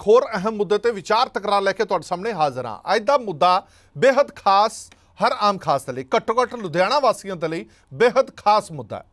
ਇੱਕ ਹੋਰ ਅਹਿਮ ਮੁੱਦੇ ਤੇ ਵਿਚਾਰ ਤਕਰਾਰ ਲੈ ਕੇ ਤੁਹਾਡੇ ਸਾਹਮਣੇ ਹਾਜ਼ਰ ਹਾਂ। ਅੱਜ ਦਾ ਮੁੱਦਾ ਬੇਹੱਦ ਖਾਸ, ਹਰ ਆਮ ਖਾਸ ਦੇ ਲਈ, ਘੱਟੋ ਘੱਟ ਲੁਧਿਆਣਾ ਵਾਸੀਆਂ ਦੇ ਲਈ ਬੇਹੱਦ ਖਾਸ ਮੁੱਦਾ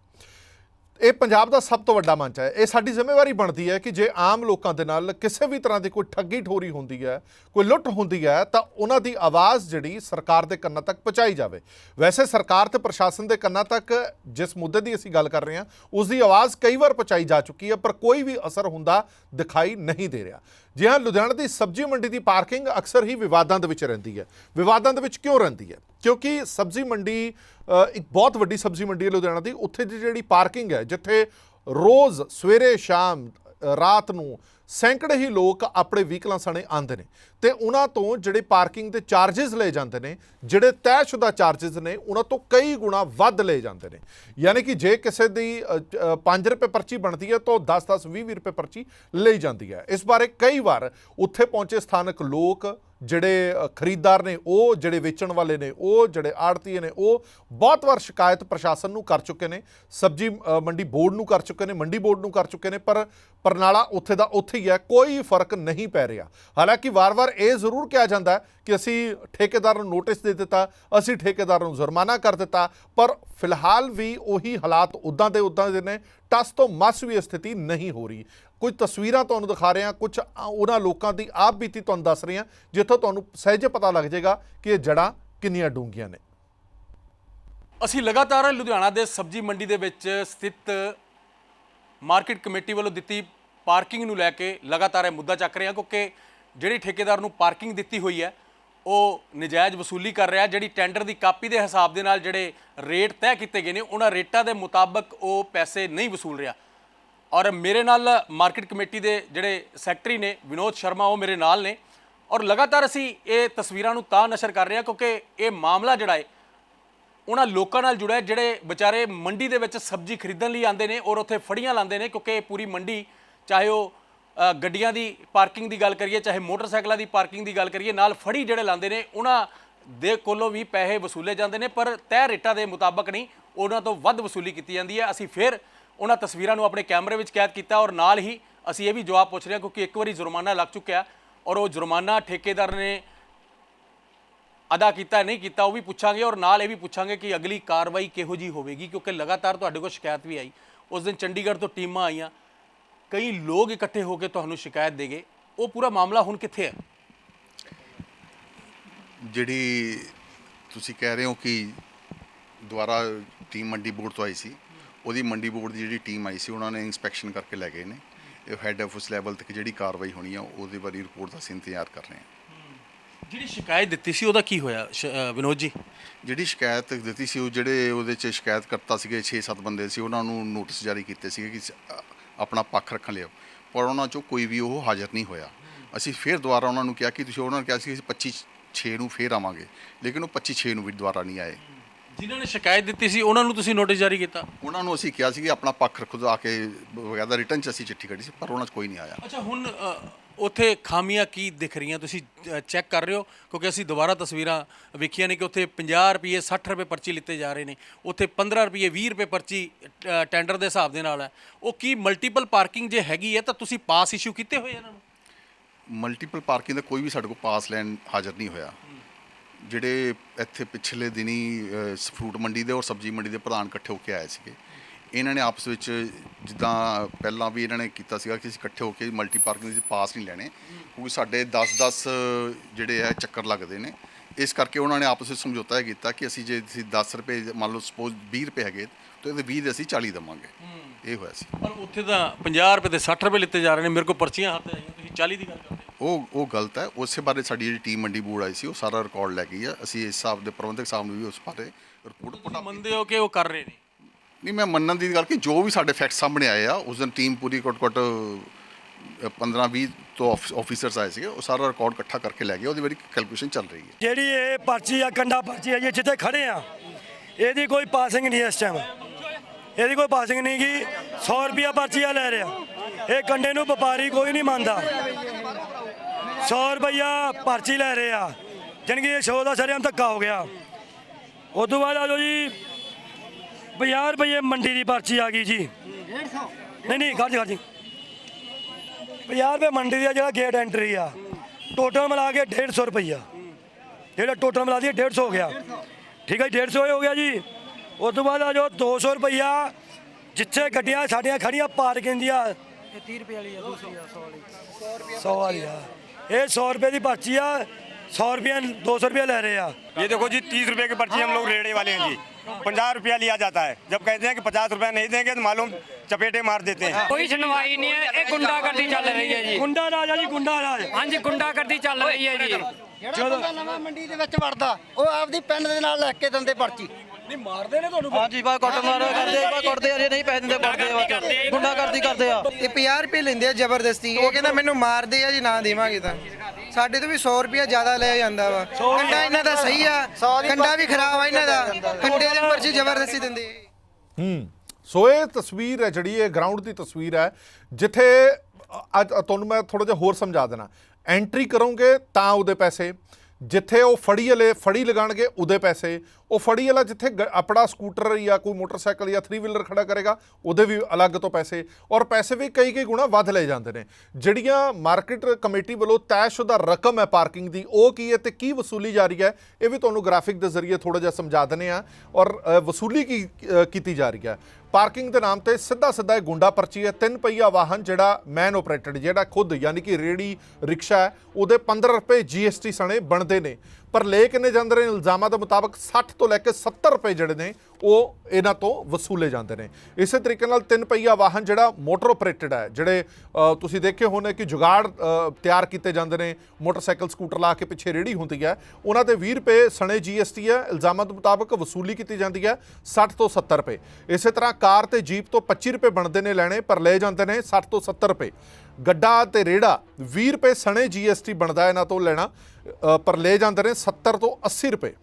ਇਹ ਪੰਜਾਬ ਦਾ ਸਭ ਤੋਂ ਵੱਡਾ ਮੰਚ ਹੈ। ਇਹ ਸਾਡੀ ਜ਼ਿੰਮੇਵਾਰੀ ਬਣਦੀ ਹੈ ਕਿ ਜੇ ਆਮ ਲੋਕਾਂ ਦੇ ਨਾਲ ਕਿਸੇ ਵੀ ਤਰ੍ਹਾਂ ਦੀ ਕੋਈ ਠੱਗੀ ਠੋਰੀ ਹੁੰਦੀ ਹੈ, ਕੋਈ ਲੁੱਟ ਹੁੰਦੀ ਹੈ, ਤਾਂ ਉਹਨਾਂ ਦੀ ਆਵਾਜ਼ ਜਿਹੜੀ ਸਰਕਾਰ ਦੇ ਕੰਨਾਂ ਤੱਕ ਪਹੁੰਚਾਈ ਜਾਵੇ। ਵੈਸੇ ਸਰਕਾਰ ਤੇ ਪ੍ਰਸ਼ਾਸਨ ਦੇ ਕੰਨਾਂ ਤੱਕ ਜਿਸ ਮੁੱਦੇ ਦੀ ਅਸੀਂ ਗੱਲ ਕਰ ਰਹੇ ਹਾਂ, ਉਸ ਦੀ ਆਵਾਜ਼ ਕਈ ਵਾਰ ਪਹੁੰਚਾਈ ਜਾ ਚੁੱਕੀ ਹੈ, ਪਰ ਕੋਈ ਵੀ ਅਸਰ ਹੁੰਦਾ ਦਿਖਾਈ ਨਹੀਂ ਦੇ ਰਿਹਾ। ਜੀ ਹਾਂ, ਲੁਧਿਆਣਾ ਦੀ ਸਬਜ਼ੀ ਮੰਡੀ ਦੀ ਪਾਰਕਿੰਗ ਅਕਸਰ ਹੀ ਵਿਵਾਦਾਂ ਦੇ ਵਿੱਚ ਰਹਿੰਦੀ ਹੈ। ਵਿਵਾਦਾਂ ਦੇ ਵਿੱਚ ਕਿਉਂ ਰਹਿੰਦੀ ਹੈ? ਕਿਉਂਕਿ ਸਬਜ਼ੀ ਮੰਡੀ ਇੱਕ ਬਹੁਤ ਵੱਡੀ ਸਬਜ਼ੀ ਮੰਡੀ ਹੈ ਲੁਧਿਆਣਾ ਦੀ। ਉੱਥੇ ਦੀ ਜਿਹੜੀ ਪਾਰਕਿੰਗ ਹੈ, ਜਿੱਥੇ ਰੋਜ਼ ਸਵੇਰੇ ਸ਼ਾਮ ਰਾਤ ਨੂੰ ਸੈਂਕੜੇ ਹੀ ਲੋਕ ਆਪਣੇ ਵਹੀਕਲਾਂ ਸਣੇ ਆਂਦੇ ਨੇ ਤੇ ਉਹਨਾਂ ਤੋਂ ਜਿਹੜੇ ਪਾਰਕਿੰਗ ਦੇ ਚਾਰजेस ਲਏ ਜਾਂਦੇ ਨੇ, ਜਿਹੜੇ ਤੈਅਸ਼ੁਦਾ ਚਾਰजेस ਨੇ, ਉਹਨਾਂ ਤੋਂ ਕਈ ਗੁਣਾ ਵੱਧ ਲਏ ਜਾਂਦੇ ਨੇ। ਯਾਨੀ ਕਿ ਜੇ ਕਿਸੇ ਦੀ 5 ਰੁਪਏ ਪਰਚੀ ਬਣਦੀ ਹੈ, ਤਾਂ 10 10 20 20 ਰੁਪਏ ਪਰਚੀ ਲਈ ਜਾਂਦੀ ਹੈ। ਇਸ ਬਾਰੇ ਕਈ ਵਾਰ ਉੱਥੇ ਪਹੁੰਚੇ ਸਥਾਨਕ ਲੋਕ ਜਿਹੜੇ ਖਰੀਦਦਾਰ ਨੇ, ਉਹ ਜਿਹੜੇ ਵੇਚਣ ਵਾਲੇ ਨੇ, ਉਹ ਜਿਹੜੇ ਆੜਤੀਏ ਨੇ, ਉਹ ਬਹੁਤ ਵਾਰ ਸ਼ਿਕਾਇਤ ਪ੍ਰਸ਼ਾਸਨ ਨੂੰ ਕਰ ਚੁੱਕੇ ਨੇ, ਸਬਜੀ ਮੰਡੀ ਬੋਰਡ ਨੂੰ ਕਰ ਚੁੱਕੇ ਨੇ, ਮੰਡੀ ਬੋਰਡ ਨੂੰ ਕਰ ਚੁੱਕੇ ਨੇ, ਪਰ ਪਰਨਾਲਾ ਉੱਥੇ ਦਾ ਉੱਥੇ ਹੀ ਹੈ, ਕੋਈ ਫ਼ਰਕ ਨਹੀਂ ਪੈ ਰਿਹਾ। ਹਾਲਾਂਕਿ ਵਾਰ-ਵਾਰ ਇਹ ਜ਼ਰੂਰ ਕਿਹਾ ਜਾਂਦਾ ਕਿ ਅਸੀਂ ਠੇਕੇਦਾਰ ਨੂੰ ਨੋਟਿਸ ਦੇ ਦਿੱਤਾ, ਅਸੀਂ ਠੇਕੇਦਾਰ ਨੂੰ ਜੁਰਮਾਨਾ ਕਰ ਦਿੱਤਾ, ਪਰ ਫਿਲਹਾਲ ਵੀ ਉਹੀ ਹਾਲਾਤ ਉਦਾਂ ਦੇ ਉਦਾਂ ਦੇ ਨੇ, ਟਸ ਤੋਂ ਮਸ ਵੀ ਇਹ ਸਥਿਤੀ ਨਹੀਂ ਹੋ ਰਹੀ। ਕੁਝ ਤਸਵੀਰਾਂ ਤੁਹਾਨੂੰ ਦਿਖਾ ਰਹੇ ਹਾਂ, ਕੁਝ ਉਹਨਾਂ ਲੋਕਾਂ ਦੀ ਆਪ ਬੀਤੀ ਤੁਹਾਨੂੰ ਦੱਸ ਰਹੇ ਹਾਂ, ਜਿੱਥੋਂ ਤੁਹਾਨੂੰ ਸਹਿਜੇ ਪਤਾ ਲੱਗ ਜਾਏਗਾ ਕਿ ਇਹ ਜੜਾਂ ਕਿੰਨੀਆਂ ਡੂੰਘੀਆਂ ਨੇ। ਅਸੀਂ ਲਗਾਤਾਰ ਲੁਧਿਆਣਾ ਦੇ ਸਬਜ਼ੀ ਮੰਡੀ ਦੇ ਵਿੱਚ ਸਥਿਤ ਮਾਰਕੀਟ ਕਮੇਟੀ ਵੱਲੋਂ ਦਿੱਤੀ ਪਾਰਕਿੰਗ ਨੂੰ ਲੈ ਕੇ ਲਗਾਤਾਰ ਇਹ ਮੁੱਦਾ ਚੱਕ ਰਿਹਾ ਕਿਉਂਕਿ ਜਿਹੜੀ ਠੇਕੇਦਾਰ ਨੂੰ ਪਾਰਕਿੰਗ ਦਿੱਤੀ ਹੋਈ ਹੈ, ਉਹ ਨਜਾਇਜ਼ ਵਸੂਲੀ ਕਰ ਰਿਹਾ, ਜਿਹੜੀ ਟੈਂਡਰ ਦੀ ਕਾਪੀ ਦੇ ਹਿਸਾਬ ਦੇ ਨਾਲ ਜਿਹੜੇ ਰੇਟ ਤੈਅ ਕੀਤੇ ਗਏ ਨੇ, ਉਹਨਾਂ ਰੇਟਾਂ ਦੇ ਮੁਤਾਬਕ ਉਹ ਪੈਸੇ ਨਹੀਂ ਵਸੂਲ ਰਿਹਾ। ਔਰ ਮੇਰੇ ਨਾਲ ਮਾਰਕੀਟ ਕਮੇਟੀ ਦੇ ਜਿਹੜੇ ਸੈਕਟਰੀ ਨੇ, ਵਿਨੋਦ ਸ਼ਰਮਾ, ਉਹ ਮੇਰੇ ਨਾਲ ਨੇ। ਔਰ ਲਗਾਤਾਰ ਅਸੀਂ ਇਹ ਤਸਵੀਰਾਂ ਨੂੰ ਤਾਂ ਨਸ਼ਰ ਕਰ ਰਹੇ ਹਾਂ ਕਿਉਂਕਿ ਇਹ ਮਾਮਲਾ ਜਿਹੜਾ ਹੈ, ਉਹਨਾਂ ਲੋਕਾਂ ਨਾਲ ਜੁੜਿਆ ਜਿਹੜੇ ਵਿਚਾਰੇ ਮੰਡੀ ਦੇ ਵਿੱਚ ਸਬਜ਼ੀ ਖਰੀਦਣ ਲਈ ਆਉਂਦੇ ਨੇ ਔਰ ਉੱਥੇ ਫੜੀਆਂ ਲਾਉਂਦੇ ਨੇ ਕਿਉਂਕਿ ਪੂਰੀ ਮੰਡੀ, ਚਾਹੇ ਉਹ ਗੱਡੀਆਂ ਦੀ ਪਾਰਕਿੰਗ ਦੀ ਗੱਲ ਕਰੀਏ, ਚਾਹੇ ਮੋਟਰਸਾਈਕਲਾਂ ਦੀ ਪਾਰਕਿੰਗ ਦੀ ਗੱਲ ਕਰੀਏ, ਨਾਲ ਫੜੀ ਜਿਹੜੇ ਲਾਉਂਦੇ ਨੇ, ਉਹਨਾਂ ਦੇ ਕੋਲੋਂ ਵੀ ਪੈਸੇ ਵਸੂਲੇ ਜਾਂਦੇ ਨੇ, ਪਰ ਤੈਅ ਰੇਟਾਂ ਦੇ ਮੁਤਾਬਕ ਨਹੀਂ, ਉਹਨਾਂ ਤੋਂ ਵੱਧ ਵਸੂਲੀ ਕੀਤੀ ਜਾਂਦੀ ਹੈ। ਅਸੀਂ ਫਿਰ ਉਹਨਾਂ ਤਸਵੀਰਾਂ ਨੂੰ ਆਪਣੇ ਕੈਮਰੇ ਵਿੱਚ ਕੈਦ ਕੀਤਾ ਔਰ ਨਾਲ ਹੀ ਅਸੀਂ ਇਹ ਵੀ ਜਵਾਬ ਪੁੱਛ ਰਹੇ ਹਾਂ ਕਿਉਂਕਿ ਇੱਕ ਵਾਰੀ ਜੁਰਮਾਨਾ ਲੱਗ ਚੁੱਕਿਆ ਔਰ ਉਹ ਜੁਰਮਾਨਾ ਠੇਕੇਦਾਰ ਨੇ ਅਦਾ ਕੀਤਾ, ਨਹੀਂ ਕੀਤਾ, ਉਹ ਵੀ ਪੁੱਛਾਂਗੇ ਔਰ ਨਾਲ ਇਹ ਵੀ ਪੁੱਛਾਂਗੇ ਕਿ ਅਗਲੀ ਕਾਰਵਾਈ ਕਿਹੋ ਜੀ ਹੋਵੇਗੀ ਕਿਉਂਕਿ ਲਗਾਤਾਰ ਤੁਹਾਡੇ ਕੋਲ ਸ਼ਿਕਾਇਤ ਵੀ ਆਈ। ਉਸ ਦਿਨ ਚੰਡੀਗੜ੍ਹ ਤੋਂ ਟੀਮਾਂ ਆਈਆਂ। ਕਈ ਲੋਕ ਇਕੱਠੇ ਹੋ ਕੇ ਤੁਹਾਨੂੰ ਸ਼ਿਕਾਇਤ ਦੇ ਗਏ। ਉਹ ਪੂਰਾ ਮਾਮਲਾ ਹੁਣ ਕਿੱਥੇ ਹੈ? ਜਿਹੜੀ ਤੁਸੀਂ ਕਹਿ ਰਹੇ ਹੋ ਕਿ ਦੁਆਰਾ ਟੀਮ ਮੰਡੀ ਬੋਰਡ ਤੋਂ ਆਈ ਸੀ। ਉਹਦੀ ਮੰਡੀ ਬੋਰਡ ਦੀ ਜਿਹੜੀ ਟੀਮ ਆਈ ਸੀ ਉਹਨਾਂ ਨੇ ਇਨਸਪੈਕਸ਼ਨ ਕਰਕੇ ਲੈ ਗਏ ਨੇ। ਇਹ ਹੈੱਡ ਆਫਿਸ ਲੈਵਲ ਤੱਕ ਜਿਹੜੀ ਕਾਰਵਾਈ ਹੋਣੀ ਆ ਉਹਦੇ ਬਾਰੇ ਰਿਪੋਰਟ ਦਾ ਅਸੀਂ ਇੰਤਜ਼ਾਰ ਕਰ ਰਹੇ ਹਾਂ। ਜਿਹੜੀ ਸ਼ਿਕਾਇਤ ਦਿੱਤੀ ਸੀ ਉਹਦਾ ਕੀ ਹੋਇਆ? ਵਿਨੋਦ ਜੀ। ਜਿਹੜੀ ਸ਼ਿਕਾਇਤ ਦਿੱਤੀ ਸੀ ਉਹ ਜਿਹੜੇ ਉਹਦੇ 'ਚ ਸ਼ਿਕਾਇਤ ਕਰਤਾ ਸੀਗੇ 6-7 ਬੰਦੇ ਸੀ ਉਹਨਾਂ ਨੂੰ ਨੋਟਿਸ ਜਾਰੀ ਕੀਤੇ ਸੀਗੇ ਕਿ ਆਪਣਾ ਪੱਖ ਰੱਖਣ ਲਿਓ ਪਰ ਉਹਨਾਂ 'ਚੋਂ ਕੋਈ ਵੀ ਉਹ ਹਾਜ਼ਰ ਨਹੀਂ ਹੋਇਆ। ਅਸੀਂ ਫਿਰ ਦੁਬਾਰਾ ਉਹਨਾਂ ਨੂੰ ਕਿਹਾ ਕਿ ਤੁਸੀਂ ਉਹਨਾਂ ਨੂੰ ਕਿਹਾ ਸੀ ਕਿ ਅਸੀਂ 25 6 ਨੂੰ ਫੇਰ ਆਵਾਂਗੇ। ਲੇਕਿਨ ਉਹ 25 6 ਨੂੰ ਵੀ ਦੁਬਾਰਾ ਨਹੀਂ ਆਏ। ਜਿਨ੍ਹਾਂ ਨੇ ਸ਼ਿਕਾਇਤ ਦਿੱਤੀ ਸੀ ਉਹਨਾਂ ਨੂੰ ਤੁਸੀਂ ਨੋਟਿਸ ਜਾਰੀ ਕੀਤਾ? ਉਹਨਾਂ ਨੂੰ ਅਸੀਂ ਕਿਹਾ ਸੀ ਕਿ ਆਪਣਾ ਪੱਖ ਰੱਖੋ ਆ ਕੇ ਬਕਾਇਦਾ ਰਿਟਰਨ ਚ ਅਸੀਂ ਚਿੱਠੀ ਕੱਢੀ ਸੀ ਪਰ ਉਹਨਾਂ 'ਚ ਕੋਈ ਨਹੀਂ ਆਇਆ। ਅੱਛਾ ਹੁਣ ਉੱਥੇ ਖਾਮੀਆਂ ਕੀ ਦਿਖ ਰਹੀਆਂ? ਤੁਸੀਂ ਚੈੱਕ ਕਰ ਰਹੇ ਹੋ ਕਿਉਂਕਿ ਅਸੀਂ ਦੁਬਾਰਾ ਤਸਵੀਰਾਂ ਵੇਖੀਆਂ ਨੇ ਕਿ ਉੱਥੇ 50 ਰੁਪਏ 60 ਰੁਪਏ ਪਰਚੀ ਲਿੱਤੇ ਜਾ ਰਹੇ ਨੇ। ਉੱਥੇ 15 ਰੁਪਏ 20 ਰੁਪਏ ਪਰਚੀ ਟੈਂਡਰ ਦੇ ਹਿਸਾਬ ਦੇ ਨਾਲ ਹੈ। ਉਹ ਕੀ ਮਲਟੀਪਲ ਪਾਰਕਿੰਗ ਜੇ ਹੈਗੀ ਹੈ ਤਾਂ ਤੁਸੀਂ ਪਾਸ ਇਸ਼ੂ ਕੀਤੇ ਹੋਏ ਇਹਨਾਂ ਨੂੰ? ਮਲਟੀਪਲ ਪਾਰਕਿੰਗ ਦਾ ਕੋਈ ਵੀ ਸਾਡੇ ਕੋਲ ਪਾਸ ਲੈਣ ਹਾਜ਼ਰ ਨਹੀਂ ਹੋਇਆ। ਜਿਹੜੇ ਇੱਥੇ ਪਿਛਲੇ ਦਿਨੀ ਫਰੂਟ ਮੰਡੀ ਦੇ ਔਰ ਸਬਜ਼ੀ ਮੰਡੀ ਦੇ ਪ੍ਰਧਾਨ ਇਕੱਠੇ ਹੋ ਕੇ ਆਏ ਸੀਗੇ। ਇਹਨਾਂ ਨੇ ਆਪਸ ਵਿੱਚ ਜਿੱਦਾਂ ਪਹਿਲਾਂ ਵੀ ਇਹਨਾਂ ਨੇ ਕੀਤਾ ਸੀਗਾ ਕਿ ਅਸੀਂ ਇਕੱਠੇ ਹੋ ਕੇ ਮਲਟੀ ਪਾਰਕਿੰਗ ਦੇ ਪਾਸ ਨਹੀਂ ਲੈਣੇ ਕਿਉਂਕਿ ਸਾਡੇ 10-10 ਜਿਹੜੇ ਆ ਚੱਕਰ ਲੱਗਦੇ ਨੇ। ਇਸ ਕਰਕੇ ਉਹਨਾਂ ਨੇ ਆਪਸ ਵਿੱਚ ਸਮਝੌਤਾ ਕੀਤਾ ਕਿ ਅਸੀਂ ਜੇ ਅਸੀਂ 10 ਰੁਪਏ ਮੰਨ ਲਓ ਸਪੋਜ਼ 20 ਰੁਪਏ ਹੈਗੇ ਤਾਂ ਇਹਦੇ 20 ਦੇ ਅਸੀਂ 40 ਦੇਵਾਂਗੇ। ਇਹ ਹੋਇਆ ਸੀ। ਪਰ ਉੱਥੇ ਤਾਂ 50 ਰੁਪਏ ਤੇ 60 ਰੁਪਏ ਲਿੱਤੇ ਜਾ ਰਹੇ ਨੇ ਮੇਰੇ ਕੋਲ ਪਰਚੀਆਂ ਹੱਥ ਆਈਆਂ ਤੁਸੀਂ 40 ਦੀ ਗੱਲ ਕਰਦੇ ਹੋ। ਉਹ ਉਹ ਗਲਤ ਹੈ। ਉਸੇ ਬਾਰੇ ਸਾਡੀ ਜਿਹੜੀ ਟੀਮ ਮੰਡੀ ਬੋਰਡ ਆਈ ਸੀ ਉਹ ਸਾਰਾ ਰਿਕਾਰਡ ਲੈ ਗਈ ਹੈ। ਅਸੀਂ ਇਸ ਹਿਸਾਬ ਦੇ ਪ੍ਰਬੰਧਕ ਸਾਹਿਬ ਨੂੰ ਵੀ ਉਸ ਬਾਰੇ ਰਿਪੋਰਟ ਤੁਸੀਂ ਮੰਨਦੇ ਹੋ ਕਿ ਉਹ ਕਰ ਰਹੇ ਨੇ? ਨਹੀਂ ਮੈਂ ਮੰਨਣ ਦੀ ਗੱਲ ਕਿ ਜੋ ਵੀ ਸਾਡੇ ਫੈਕਟ ਸਾਹਮਣੇ ਆਏ ਆ ਉਸ ਦਿਨ ਟੀਮ ਪੂਰੀ ਘੱਟ ਘੱਟ 15 20 ਤੋਂ ਆਫੀਸਰਸ ਆਏ ਸੀਗੇ ਉਹ ਸਾਰਾ ਰਿਕਾਰਡ ਇਕੱਠਾ ਕਰਕੇ ਲੈ ਗਏ। ਉਹਦੀ ਬੜੀ ਕੈਲਕੂਲੇਸ਼ਨ ਚੱਲ ਰਹੀ ਹੈ। ਜਿਹੜੀ ਇਹ ਪਰਚੀ ਆ ਕੰਡਾ ਪਰਚੀ ਆ ਜੀ ਜਿੱਥੇ ਖੜੇ ਆ ਇਹਦੀ ਕੋਈ ਪਾਸਿੰਗ ਨਹੀਂ ਇਸ ਟਾਈਮ ਇਹਦੀ ਕੋਈ ਪਾਸਿੰਗ ਨਹੀਂ ਗੀ। 100 ਰੁਪਿਆ ਪਰਚੀ ਆ ਲੈ ਰਿਹਾ। ਇਹ ਕੰਡੇ ਨੂੰ ਵਪਾਰੀ ਕੋਈ ਨਹੀਂ ਮੰਨਦਾ। 100 ਰੁਪਿਆ ਪਰਚੀ ਲੈ ਰਹੇ ਆ। ਜਾਣੀ ਕਿ ਇਹ ਸ਼ੋਅ ਦਾ ਸਰੇਆਮ ਧੱਕਾ ਹੋ ਗਿਆ। ਉਸ ਤੋਂ ਬਾਅਦ ਆ ਜਾਓ ਜੀ 50 ਰੁਪਏ ਮੰਡੀ ਦੀ ਪਰਚੀ ਆ ਗਈ ਜੀ। ਨਹੀਂ ਨਹੀਂ ਖਰਚ ਖਰਚ 50 ਰੁਪਏ ਮੰਡੀ ਦਾ ਜਿਹੜਾ ਗੇਟ ਐਂਟਰੀ ਆ। ਟੋਟਲ ਮਿਲਾ ਕੇ 150 ਰੁਪਈਆ। ਜਿਹੜਾ ਟੋਟਲ ਮਿਲਾ ਦੀ 150 ਹੋ ਗਿਆ। ਠੀਕ ਹੈ 150 ਹੋ ਗਿਆ ਜੀ। ਉਸ ਤੋਂ ਬਾਅਦ ਆ ਜੋ 200 ਰੁਪਈਆ ਜਿੱਥੇ ਗੱਡੀਆਂ ਸਾਡੀਆਂ ਖੜੀਆਂ ਪਾਰਕਿੰਗ ਦੀਆਂ। ਇਹ 30 ਰੁਪਏ ਵਾਲੀ ਆ ਦੂਸਰੀ 100 ਵਾਲੀ। 100 ਵਾਲੀ ਆ। ਇਹ 100 ਰੁਪਏ ਦੀ ਪਰਚੀ ਆ 100 ਰੁਪਏ 200 ਰੁਪਏ ਲੈ ਰਹੇ ਆ ये देखो जी तीस रुपए की पर्ची हम लोग रेड़े वाले हैं जी पंजाह रुपया लिया जाता है जब कहते हैं कि पचास रुपया नहीं देंगे तो मालूम चपेटे मार देते हैं ਕੋਈ ਸੁਣਵਾਈ ਨਹੀਂ ਹੈ ਇਹ ਗੁੰਡਾਗਰਦੀ ਚੱਲ ਰਹੀ ਹੈ ਜੀ ਗੁੰਡਾ ਰਾਜ ਆ ਜੀ ਗੁੰਡਾ ਰਾਜ ਹਾਂਜੀ ਗੁੰਡਾਗਰਦੀ ਚੱਲ ਰਹੀ ਹੈ ਜੀ ਜਿਹੜਾ ਬੰਦਾ ਨਵਾਂ ਮੰਡੀ ਦੇ ਵਿੱਚ ਵੜਦਾ ਉਹ ਆਪਦੀ ਪਿੰਡ ਦੇ ਨਾਲ ਲੈ ਕੇ ਦਿੰਦੇ ਪਰਚੀ ਹਾਂਜੀ ਬਾ ਕੁੱਟ ਮਾਰ ਕਰਦੇ ਬਾ ਕੁੱਟਦੇ ਆ ਜੇ ਨਹੀਂ ਪੈਸੇ ਦਿੰਦੇ ਕੁੱਟਦੇ ਆ ਬਾਅਦ ਗੁੰਡਾ ਕਰਦੀ ਕਰਦੇ ਆ। ਇਹ 50 ਰੁਪਏ ਲੈਂਦੇ ਆ ਜ਼ਬਰਦਸਤੀ। ਇਹ ਕਹਿੰਦਾ ਮੈਨੂੰ ਮਾਰਦੇ ਆ ਜੀ ਨਾ ਦੇਵਾਂਗੇ ਤਾਂ। ਸਾਡੇ ਤੋਂ ਵੀ 100 ਰੁਪਏ ਜ਼ਿਆਦਾ ਲਿਆ ਜਾਂਦਾ ਵਾ। ਕੰਡਾ ਇਹਨਾਂ ਦਾ ਸਹੀ ਆ। ਕੰਡਾ ਵੀ ਖਰਾਬ ਆ ਇਹਨਾਂ ਦਾ। ਕੰਡੇ ਦੀ ਪਰਚੀ ਜ਼ਬਰਦਸਤੀ ਦਿੰਦੇ ਆ। ਹੂੰ। ਸੋ ਇਹ ਤਸਵੀਰ ਹੈ ਜਿਹੜੀ ਇਹ ਗਰਾਊਂਡ ਦੀ ਤਸਵੀਰ ਹੈ ਜਿੱਥੇ ਅੱਜ ਤੁਹਾਨੂੰ ਮੈਂ ਥੋੜਾ ਜਿਹਾ ਹੋਰ ਸਮਝਾ ਦੇਣਾ। ਐਂਟਰੀ ਕਰੋਗੇ ਤਾਂ ਉਹਦੇ ਪੈਸੇ। ਜਿੱਥੇ ਉਹ ਫੜੀ ਵਾਲੇ ਫੜੀ ਲਗਾਣਗੇ ਉਹਦੇ ਪੈਸੇ ਉਹ ਫੜੀ ਵਾਲਾ ਜਿੱਥੇ ਗ- ਆਪਣਾ ਸਕੂਟਰ ਜਾਂ ਕੋਈ ਮੋਟਰਸਾਈਕਲ ਜਾਂ 3 ਵੀਲਰ ਖੜਾ ਕਰੇਗਾ ਉਹਦੇ ਵੀ ਅਲੱਗ ਤੋਂ ਪੈਸੇ ਔਰ ਪੈਸੇ ਵੀ ਕਈ ਕਈ ਗੁਣਾ ਵੱਧ ਲਏ ਜਾਂਦੇ ਨੇ। ਜਿਹੜੀਆਂ ਮਾਰਕੀਟ ਕਮੇਟੀ ਵੱਲੋਂ ਤੈਅਸ਼ੁਦਾ ਰਕਮ ਹੈ ਪਾਰਕਿੰਗ ਦੀ ਉਹ ਕੀ ਹੈ ਤੇ ਕੀ ਵਸੂਲੀ ਜਾ ਰਹੀ ਹੈ ਇਹ ਵੀ ਤੁਹਾਨੂੰ ਗ੍ਰਾਫਿਕ ਦੇ ਜ਼ਰੀਏ ਥੋੜਾ ਜਿਹਾ ਸਮਝਾ ਦਨੇ ਆ ਔਰ ਅ, ਵਸੂਲੀ ਕੀ ਅ, ਕੀਤੀ ਜਾ ਰਹੀ ਹੈ। ਪਾਰਕਿੰਗ ਦੇ ਨਾਮ ਤੇ ਸਿੱਧਾ ਸਿੱਧਾ ਇਹ ਗੁੰਡਾ ਪਰਚੀ ਹੈ। ਤਿੰਨ ਪਹੀਆ ਵਾਹਨ ਜਿਹੜਾ ਮੈਨ ਆਪਰੇਟਡ ਜਿਹੜਾ ਖੁਦ, ਯਾਨੀ ਕਿ ਰੇੜੀ ਰਿਕਸ਼ਾ ਹੈ, ਉਹਦੇ 15 ਰੁਪਏ ਜੀਐਸਟੀ ਸਣੇ ਬਣਦੇ ਨੇ। ਪਰ ਲੈ ਕਿੰਨੇ ਜਾਂਦੇ ਨੇ, ਇਲਜ਼ਾਮਾਂ ਦੇ ਮੁਤਾਬਕ 60 ਤੋਂ ਲੈ ਕੇ 70 ਰੁਪਏ ਜਿਹੜੇ ਨੇ, ਉਹ ਇਹਨਾਂ ਤੋਂ ਵਸੂਲੇ ਜਾਂਦੇ ਨੇ। ਇਸੇ ਤਰੀਕੇ ਨਾਲ ਤਿੰਨ ਪਹੀਆ ਵਾਹਨ ਜਿਹੜਾ ਮੋਟਰ ਆਪਰੇਟਡ ਹੈ, ਜਿਹੜੇ ਤੁਸੀਂ ਦੇਖੇ ਹੋਣੇ ਕਿ ਜੁਗਾੜ ਤਿਆਰ ਕੀਤੇ ਜਾਂਦੇ ਨੇ, ਮੋਟਰਸਾਈਕਲ, ਸਕੂਟਰ ਲਾ ਕੇ ਪਿੱਛੇ ਰੇੜੀ ਹੁੰਦੀ ਹੈ। ਉਹਨਾਂ ਦੇ 20 ਰੁਪਏ ਸਣੇ ਜੀਐਸਟੀ ਹੈ, ਇਲਜ਼ਾਮਾਂ ਦੇ ਮੁਤਾਬਕ ਵਸੂਲੀ ਕੀਤੀ ਜਾਂਦੀ ਹੈ 60 ਤੋਂ 70 ਰੁਪਏ। ਇਸੇ ਤਰ੍ਹਾਂ ਕਾਰ ਤੇ ਜੀਪ ਤੋਂ 25 ਰੁਪਏ ਬਣਦੇ ਨੇ ਲੈਣੇ, ਪਰ ਲਏ ਜਾਂਦੇ ਨੇ 60 ਤੋਂ 70 ਰੁਪਏ। ਗੱਡਾ ਤੇ ਰੇੜਾ 20 ਰੁਪਏ ਸਣੇ ਜੀਐਸਟੀ ਬਣਦਾ ਇਹਨਾਂ ਤੋਂ ਲੈਣਾ। ਪਰ ਲਏ ਜਾਂਦੇ ਨੇ 70 ਤੋਂ 80 ਰੁਪਏ।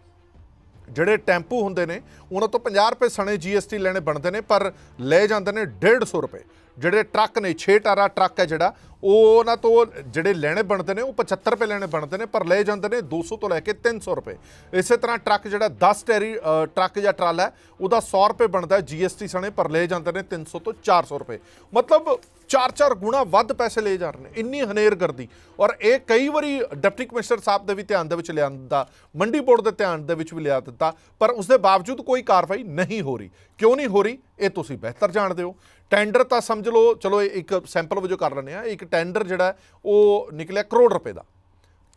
ਜਿਹੜੇ ਟੈਂਪੂ ਹੁੰਦੇ ਨੇ, ਉਹਨਾਂ ਤੋਂ 50 ਰੁਪਏ ਸਣੇ ਜੀਐਸਟੀ ਲੈਣੇ ਬਣਦੇ ਨੇ, ਪਰ ਲੈ ਜਾਂਦੇ ਨੇ 150 ਰੁਪਏ। ਜਿਹੜੇ ਟਰੱਕ ਨੇ 6 ਟਾਰਾ ਟਰੱਕ ਹੈ ਜਿਹੜਾ, ਉਹ ਉਹਨਾਂ ਤੋਂ ਜਿਹੜੇ ਲੈਣੇ ਬਣਦੇ ਨੇ, ਉਹ 75 ਰੁਪਏ ਲੈਣੇ ਬਣਦੇ ਨੇ, ਪਰ ਲਏ ਜਾਂਦੇ ਨੇ 200 ਤੋਂ ਲੈ ਕੇ 300 ਰੁਪਏ। ਇਸੇ ਤਰ੍ਹਾਂ ਟਰੱਕ ਜਿਹੜਾ 10 ਟੈਰੀ ਟਰੱਕ ਜਾਂ ਟਰਾਲਾ ਹੈ, ਉਹਦਾ 100 ਰੁਪਏ ਬਣਦਾ ਜੀਐਸਟੀ ਸਣੇ ਪਰ ਲਏ ਜਾਂਦੇ ਨੇ 300 ਤੋਂ 400 ਰੁਪਏ। ਮਤਲਬ ਚਾਰ ਚਾਰ ਗੁਣਾ ਵੱਧ ਪੈਸੇ ਲਏ ਜਾ ਰਹੇ ਨੇ, ਇੰਨੀ ਹਨੇਰਗਰਦੀ। ਔਰ ਇਹ ਕਈ ਵਾਰੀ ਡਿਪਟੀ ਕਮਿਸ਼ਨਰ ਸਾਹਿਬ ਦੇ ਵੀ ਧਿਆਨ ਦੇ ਵਿੱਚ ਲਿਆਂਦਾ ਮੰਡੀ ਬੋਰਡ ਦੇ ਧਿਆਨ ਦੇ ਵਿੱਚ ਵੀ ਲਿਆ ਦਿੱਤਾ, ਪਰ ਉਸ ਦੇ ਬਾਵਜੂਦ ਕੋਈ ਕਾਰਵਾਈ ਨਹੀਂ ਹੋ ਰਹੀ। ਕਿਉਂ ਨਹੀਂ ਹੋ ਰਹੀ? ਇਹ ਤੁਸੀਂ ਬਿਹਤਰ ਜਾਣਦੇ ਹੋ। ਟੈਂਡਰ ਤਾਂ ਸਮਝ ਲਓ, ਚਲੋ ਇਹ ਇੱਕ ਸੈਂਪਲ ਵਜੋਂ ਕਰ ਲੈਂਦੇ ਆ ਇੱਕ ਟੈਂਡਰ ਜਿਹੜਾ ਉਹ ਨਿਕਲਿਆ ਕਰੋੜ ਰੁਪਏ ਦਾ।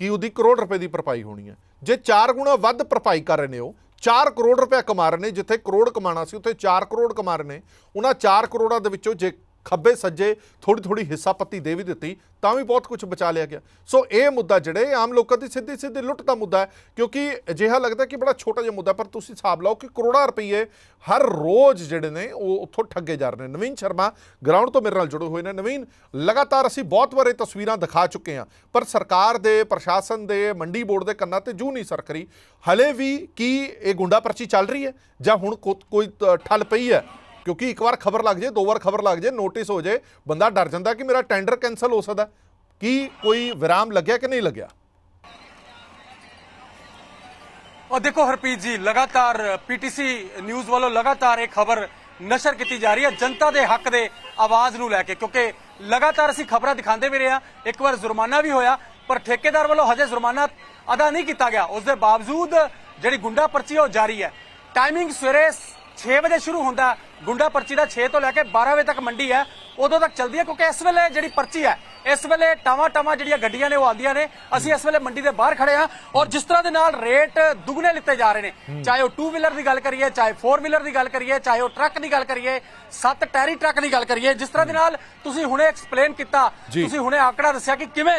ਕਿ ਉਹਦੀ ਕਰੋੜ ਰੁਪਏ ਦੀ ਭਰਪਾਈ ਹੋਣੀ ਹੈ? ਜੇ 4 ਗੁਣਾ ਵੱਧ ਭਰਪਾਈ ਕਰ ਰਹੇ ਨੇ ਉਹ 4 ਕਰੋੜ ਰੁਪਏ ਕਮਾ ਰਹੇ ਨੇ, ਜਿੱਥੇ ਕਰੋੜ ਕਮਾਣਾ ਸੀ, ਉੱਥੇ 4 ਕਰੋੜ ਕਮਾ ਰਹੇ ਨੇ। ਉਹਨਾਂ 4 ਕਰੋੜਾਂ ਦੇ ਵਿੱਚੋਂ ਜੇ ਖੱਬੇ ਸੱਜੇ ਥੋੜੀ ਥੋੜੀ ਹਿੱਸਾ ਪੱਤੀ ਦੇ ਵੀ ਦਿੱਤੀ, ਤਾਂ ਵੀ ਬਹੁਤ ਕੁਝ ਬਚਾ ਲਿਆ ਗਿਆ। ਸੋ ਇਹ ਮੁੱਦਾ ਜਿਹੜੇ ਆਮ ਲੋਕਾਂ ਦੀ ਸਿੱਧੀ ਸਿੱਧੀ ਲੁੱਟ ਦਾ ਮੁੱਦਾ ਹੈ, ਕਿਉਂਕਿ ਅਜਿਹਾ ਲੱਗਦਾ ਕਿ ਬੜਾ ਛੋਟਾ ਜਿਹਾ ਮੁੱਦਾ, ਪਰ ਤੁਸੀਂ ਹਿਸਾਬ ਲਾਓ ਕਿ ਕਰੋੜਾਂ ਰੁਪਏ ਹਰ ਰੋਜ਼ ਜਿਹੜੇ ਨੇ, ਉਹ ਉੱਥੋਂ ਠੱਗੇ ਜਾ ਰਹੇ ਨੇ। ਨਵੀਨ ਸ਼ਰਮਾ ਗਰਾਊਂਡ ਤੋਂ ਮੇਰੇ ਨਾਲ ਜੁੜੇ ਹੋਏ ਨੇ। ਨਵੀਨ, ਲਗਾਤਾਰ ਅਸੀਂ ਬਹੁਤ ਵਾਰ ਇਹ ਤਸਵੀਰਾਂ ਦਿਖਾ ਚੁੱਕੇ ਹਾਂ, ਪਰ ਸਰਕਾਰ ਦੇ, ਪ੍ਰਸ਼ਾਸਨ ਦੇ, ਮੰਡੀ ਬੋਰਡ ਦੇ ਕੰਨਾਂ ਤੇ ਜੂ ਨਹੀਂ ਸਰਕ ਰਹੀ। ਹਲੇ ਵੀ ਕੀ ਇਹ ਗੁੰਡਾ ਪਰਚੀ ਚੱਲ ਰਹੀ ਹੈ ਜਾਂ ਹੁਣ ਕੋ- ਕੋਈ ਠੱਲ ਪਈ ਹੈ? ਕਿਉਂਕਿ ਇੱਕ ਵਾਰ ਖਬਰ ਲੱਗ ਜੇ, ਦੋ ਵਾਰ ਖਬਰ ਲੱਗ ਜੇ ਨੋਟਿਸ ਹੋ ਜੇ, ਬੰਦਾ ਡਰ ਜਾਂਦਾ ਕਿ ਮੇਰਾ ਟੈਂਡਰ ਕੈਨਸਲ ਹੋ ਸਕਦਾ। ਕੀ ਕੋਈ ਵਿਰਾਮ ਲੱਗਿਆ ਕਿ ਨਹੀਂ ਲੱਗਿਆ? ਔਰ ਦੇਖੋ ਹਰਪ੍ਰੀਤ ਜੀ, ਲਗਾਤਾਰ ਪੀਟੀਸੀ ਨਿਊਜ਼ ਵੱਲੋਂ ਲਗਾਤਾਰ ਇਹ ਖਬਰ ਨਸ਼ਰ ਕੀਤੀ ਜਾ ਰਹੀ ਹੈ, ਜਨਤਾ ਦੇ ਹੱਕ ਦੇ ਆਵਾਜ਼ ਨੂੰ ਲੈ ਕੇ, ਕਿਉਂਕਿ ਲਗਾਤਾਰ ਅਸੀਂ ਖਬਰਾਂ ਦਿਖਾਉਂਦੇ ਵੀ ਰਹੇ ਹਾਂ, ਇੱਕ ਵਾਰ ਜੁਰਮਾਨਾ ਵੀ ਹੋਇਆ, ਪਰ ਠੇਕੇਦਾਰ ਵੱਲੋਂ ਹਜੇ ਜੁਰਮਾਨਾ ਅਦਾ ਨਹੀਂ ਕੀਤਾ ਗਿਆ। ਉਸ ਦੇ ਬਾਵਜੂਦ ਜਿਹੜੀ ਗੁੰਡਾ ਪਰਚੀ ਉਹ ਜਾਰੀ ਹੈ। ਟਾਈਮਿੰਗ ਸਵੇਰੇ 6 ਵਜੇ ਸ਼ੁਰੂ ਹੁੰਦਾ। ਗੁੰਡਾ ਪਰਚੀ ਦਾ 6 ਤੋਂ ਲੈ ਕੇ 12 ਵਜੇ ਤੱਕ ਮੰਡੀ ਹੈ। ਉਦੋਂ ਤੱਕ ਚੱਲਦੀ ਹੈ ਕਿਉਂਕਿ ਇਸ ਵੇਲੇ ਜਿਹੜੀ ਪਰਚੀ ਹੈ ਇਸ ਵੇਲੇ ਟਾਵਾ ਟਾਵਾ ਜਿਹੜੀਆਂ ਗੱਡੀਆਂ ਨੇ ਉਹ ਆਉਂਦੀਆਂ ਨੇ। ਅਸੀਂ ਇਸ ਵੇਲੇ ਮੰਡੀ ਦੇ ਬਾਹਰ ਖੜੇ ਹਾਂ ਔਰ ਜਿਸ ਤਰ੍ਹਾਂ ਦੇ ਨਾਲ ਰੇਟ ਦੁੱਗਣੇ ਲਿੱਤੇ ਜਾ ਰਹੇ ਨੇ। ਚਾਹੇ ਉਹ 2 ਵੀਲਰ ਦੀ ਗੱਲ ਕਰੀਏ ਚਾਹੇ 4 ਵੀਲਰ ਦੀ ਗੱਲ ਕਰੀਏ ਚਾਹੇ ਉਹ ਟਰੱਕ ਦੀ ਗੱਲ ਕਰੀਏ ਸੱਤ ਟੈਰੀ ਟਰੱਕ ਦੀ ਗੱਲ ਕਰੀਏ ਜਿਸ ਤਰ੍ਹਾਂ ਦੇ ਨਾਲ ਤੁਸੀਂ ਹੁਣੇ ਐਕਸਪਲੇਨ ਕੀਤਾ। ਤੁਸੀਂ ਹੁਣੇ ਆંકੜਾ ਦੱਸਿਆ ਕਿ ਕਿਵੇਂ